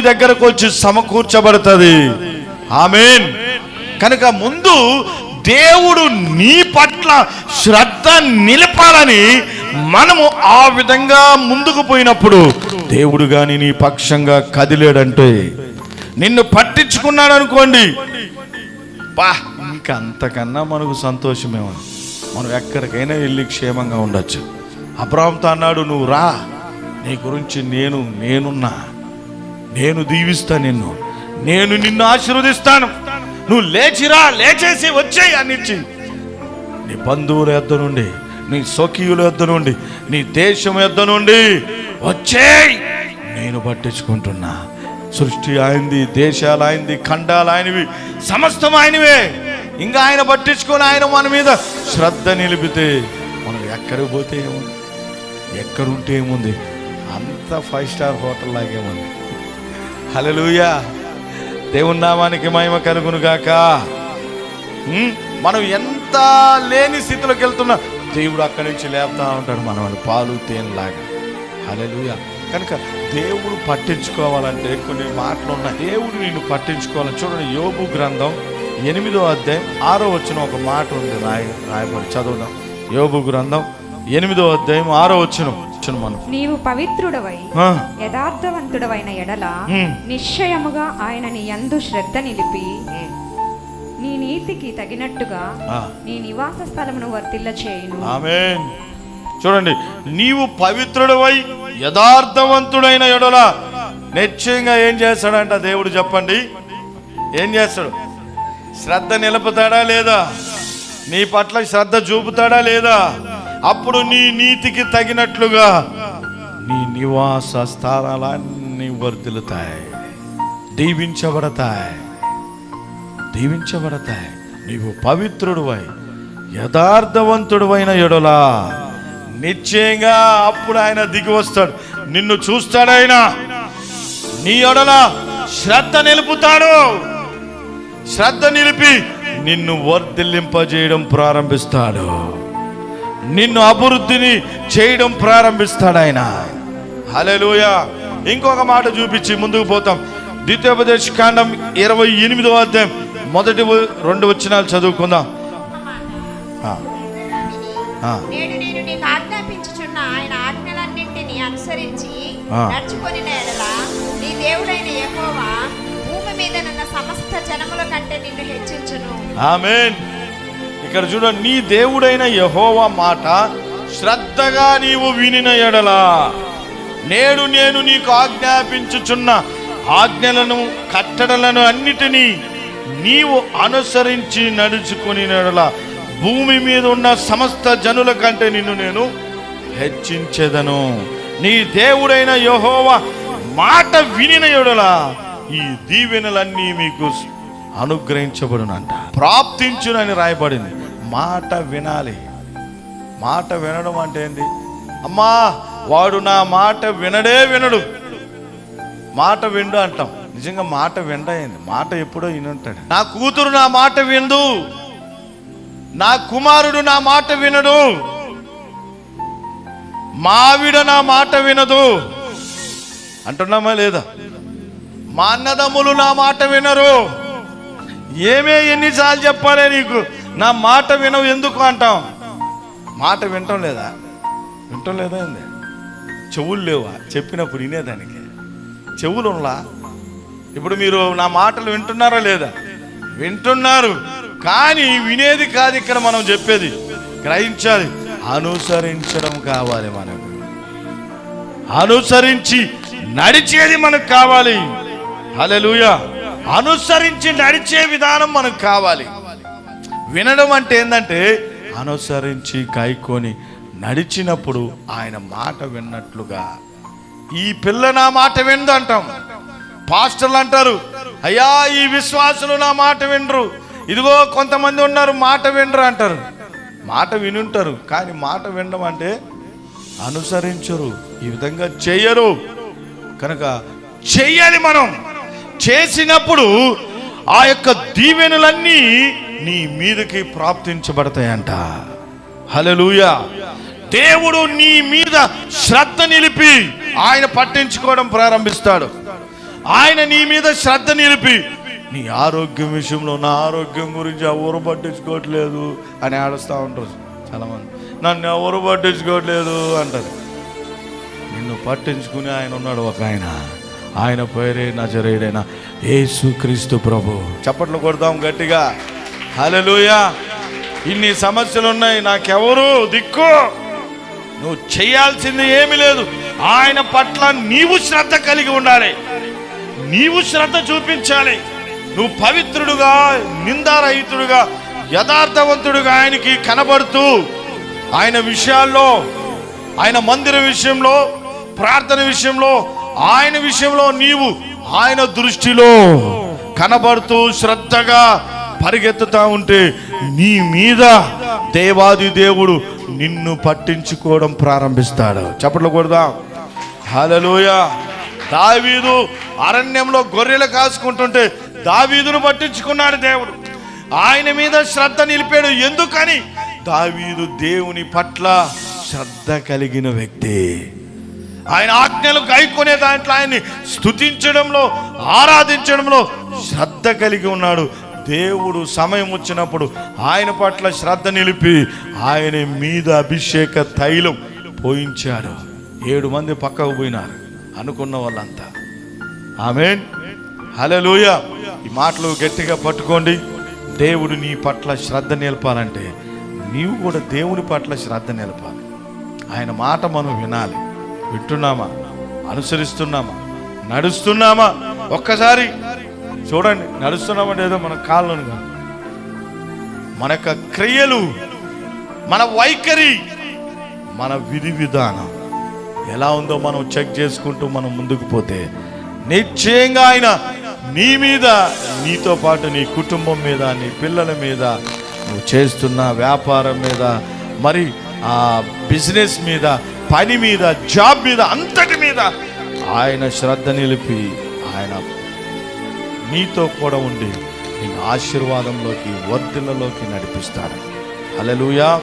దగ్గరకు వచ్చి సమకూర్చబడుతుంది. ఆమెన్. కనుక ముందు దేవుడు నీ పట్ల శ్రద్ధ నిలపాలని మనము ఆ విధంగా ముందుకు పోయినప్పుడు దేవుడు గాని నీ పక్షంగా కదిలేడంటే నిన్ను పట్టించుకున్నాడు అనుకోండి. పా ఇంకా అంతకన్నా మనకు సంతోషమేమో మనం ఎక్కడికైనా వెళ్ళి క్షేమంగా ఉండొచ్చు. అబ్రాహంతో అన్నాడు నువ్వు రా. నీ గురించి నేను నేనున్నా. నేను దీవిస్తా నిన్ను. నేను నిన్ను ఆశీర్వదిస్తాను. నువ్వు లేచిరా లేచేసి వచ్చేయి అనిచ్చి నీ బంధువుల యొద్ద నుండి నీ స్వకీయుల యొద్ద నుండి నీ దేశం యొద్ద నుండి వచ్చేయ్. నేను పట్టించుకుంటున్నా. సృష్టి ఆయనది దేశాలు ఆయనది ఖండాలు ఆయనవి సమస్తం ఆయనవే. ఇంకా ఆయన పట్టించుకొని ఆయన మన మీద శ్రద్ధ నిలిపితే మనం ఎక్కడికి పోతే ఏముంది? ఎక్కడుంటే ఏముంది? అంత ఫైవ్ స్టార్ హోటల్ లాగేముంది? హలలుయా దేవుని నామానికి మహిమ కలుగును గాక. మనం ఎంత లేని స్థితిలోకి వెళ్తున్నా దేవుడు అక్కడి నుంచి లేపుతా ఉంటాడు మనం పాలు తేనెలాగా హలలుయా కనుక దేవుడు పట్టించుకోవాలంటే కొన్ని మాటలు ఉన్నాయి. దేవుడు నిన్ను పట్టించుకోవాలని చూడండి యోగు గ్రంథం ఎనిమిదో అధ్యాయం ఆరో వచ్చిన ఒక మాట ఉంది రాయ రాయబడి చదువుదాం. యోగు గ్రంథం ఎనిమిదో అధ్యాయం ఆరో వచ్చిన నీవు పవిత్రుడవై యథార్థవంతుడవైన ఎడల. నిశ్చయముగా ఆయన నీ యందు శ్రద్ధ నిలిపి నీ నీతికి తగినట్టుగా. నీ నివాస స్థలమును వర్తిల్ల చేయును. చూడండి నీవు పవిత్రుడవై యథార్థవంతుడైన ఎడల నిశ్చయంగా ఏం చేస్తాడంట దేవుడు చెప్పండి. ఏం చేస్తాడు? శ్రద్ధ నిలుపుతాడా లేదా? నీ పట్ల శ్రద్ధ చూపుతాడా లేదా? అప్పుడు నీ నీతికి తగినట్లుగా నీ నివాస స్థానాలన్నీ వర్దిలుతాయి దీవించబడతాయి. దీవించబడతాయి. నీవు పవిత్రుడువై యథార్థవంతుడువైన ఎడలా. నిశ్చయంగా అప్పుడు ఆయన దిగి వస్తాడు. నిన్ను చూస్తాడైనా నీ ఎడల శ్రద్ధ నిలుపుతాడు. శ్రద్ధ నిలిపి నిన్ను వర్ధిల్లింపజేయడం ప్రారంభిస్తాడు. నిన్ను అభివృద్ధిని చేయడం ప్రారంభిస్తాడు ఆయన. హల్లెలూయ. ఇంకొక మాట చూపించి ముందుకు పోతాం. ద్వితీయోపదేశ కాండం ఇరవై ఎనిమిదో అధ్యాయం మొదటి రెండు వచనాలు చదువుకుందాం. అనుసరించి. నడుచుకొని నీ దేవుడైన యెహోవా భూమి మీద సమస్త జనముల కంటే నిన్ను హెచ్చించును. ఆమేన్. ఇక్కడ చూడ నీ దేవుడైన యహోవా మాట శ్రద్ధగా నీవు వినిన ఎడలా. నేడు నేను నీకు ఆజ్ఞాపించుచున్న ఆజ్ఞలను కట్టడలను అన్నిటినీ నీవు అనుసరించి నడుచుకుని నెడల. భూమి మీద ఉన్న సమస్త జనుల కంటే నిన్ను నేను హెచ్చించెదను. నీ దేవుడైన యహోవ మాట వినిన ఎడల ఈ దీవెనలన్నీ మీకు అనుగ్రహించబడునంట. ప్రాప్తించునని రాయబడింది. మాట వినాలి. మాట వినడం అంటే ఏంటి అమ్మా వాడు నా మాట వినడే వినడు. మాట విండు అంటాం. నిజంగా మాట విండయింది మాట ఎప్పుడో వినుంటాడు. నా కూతురు నా మాట విందు. నా కుమారుడు నా మాట వినడు. మావిడ నా మాట వినదు. అంటున్నామా లేదా? మా అన్నదమ్ములు నా మాట వినరు. ఏమే ఎన్నిసార్లు చెప్పాలే నీకు? నా మాట వినవు ఎందుకు అంటాం మాట వింటం లేదా? వింటం లేదా ఏంది? చెవులు లేవా? చెప్పినప్పుడు వినేదానికి చెవులు ఉన్నా ఇప్పుడు మీరు నా మాటలు వింటున్నారా లేదా? వింటున్నారు. కానీ వినేది కాదు ఇక్కడ మనం చెప్పేది. గ్రహించాలి. అనుసరించడం కావాలి మనకు. అనుసరించి నడిచేది మనకు కావాలి. హలో అనుసరించి నడిచే విధానం మనకు కావాలి. వినడం అంటే ఏంటంటే అనుసరించి కైకొని నడిచినప్పుడు ఆయన మాట విన్నట్లుగా. ఈ పిల్ల నా మాట విందు అంటాం. పాస్టర్లు అంటారు అయ్యా ఈ విశ్వాసులు నా మాట వినరు. ఇదిగో కొంతమంది ఉన్నారు మాట వినరు అంటారు. మాట వినుంటారు కానీ మాట వినడం అంటే అనుసరించరు ఈ విధంగా చెయ్యరు. కనుక చెయ్యాలి మనం. చేసినప్పుడు ఆ యొక్క దీవెనలన్నీ నీ మీదకి ప్రాప్తించబడతాయంట. హలలుయా దేవుడు నీ మీద శ్రద్ధ నిలిపి ఆయన పట్టించుకోవడం ప్రారంభిస్తాడు. ఆయన నీ మీద శ్రద్ధ నిలిపి నీ ఆరోగ్యం విషయంలో నా ఆరోగ్యం గురించి ఎవరు పట్టించుకోవట్లేదు అని ఆడుస్తూ ఉంటారు చాలామంది. నన్ను ఎవరు పట్టించుకోవట్లేదు అంటారు. నిన్ను పట్టించుకుని ఆయన ఉన్నాడు ఒక ఆయన. ఆయన పేరే నజరేడైన యేసు క్రీస్తు ప్రభు. చప్పట్లు కొడదాం గట్టిగా. హలలుయా ఇన్ని సమస్యలు ఉన్నాయి నాకెవరు దిక్కు. నువ్వు చేయాల్సింది ఏమీ లేదు. ఆయన పట్ల నీవు శ్రద్ధ కలిగి ఉండాలి. నీవు శ్రద్ధ చూపించాలి. నువ్వు పవిత్రుడుగా నిందారహితుడుగా యథార్థవంతుడుగా ఆయనకి కనబడుతూ ఆయన విషయాల్లో ఆయన మందిర విషయంలో ప్రార్థన విషయంలో ఆయన విషయంలో నీవు ఆయన దృష్టిలో కనబడుతూ శ్రద్ధగా పరిగెత్తుతా ఉంటే నీ మీద దేవాది దేవుడు నిన్ను పట్టించుకోవడం ప్రారంభిస్తాడు. చప్పట్లు కొడదాం. హల్లెలూయ. దావీదు అరణ్యంలో గొర్రెలు కాసుకుంటుంటే దావీదును పట్టించుకున్నాడు దేవుడు. ఆయన మీద శ్రద్ధ నిలిపాడు. ఎందుకని? దావీదు దేవుని పట్ల శ్రద్ధ కలిగిన వ్యక్తి. ఆయన ఆజ్ఞలు గైకొనే దాంట్లో ఆయన్ని స్తుతించడంలో ఆరాధించడంలో శ్రద్ధ కలిగి ఉన్నాడు. దేవుడు సమయం వచ్చినప్పుడు ఆయన పట్ల శ్రద్ధ నిలిపి ఆయన మీద అభిషేక తైలం పోయించాడు. ఏడు మంది పక్కకు పోయినారు. అనుకున్న వాళ్ళంతా. ఆమెన్. హలోయ ఈ మాటలు గట్టిగా పట్టుకోండి. దేవుడు నీ పట్ల శ్రద్ధ నిలపాలంటే నీవు కూడా దేవుని పట్ల శ్రద్ధ నిలపాలి. ఆయన మాట మనం వినాలి. వింటున్నామా? అనుసరిస్తున్నామా? నడుస్తున్నామా? ఒక్కసారి చూడండి నడుస్తున్నామంటే ఏదో మన కాళ్ళను మన యొక్క క్రియలు మన వైఖరి మన విధి విధానం ఎలా ఉందో మనం చెక్ చేసుకుంటూ మనం ముందుకు పోతే నిశ్చయంగా ఆయన నీ మీద నీతో పాటు నీ కుటుంబం మీద నీ పిల్లల మీద నువ్వు చేస్తున్న వ్యాపారం మీద మరి ఆ బిజినెస్ మీద పని మీద జాబ్ మీద అంతటి మీద ఆయన శ్రద్ధ నిలిపి ఆయన నీతో కూడా ఉండి నేను ఆశీర్వాదంలోకి వర్ధనలోకి నడిపిస్తాడు. అలలుయా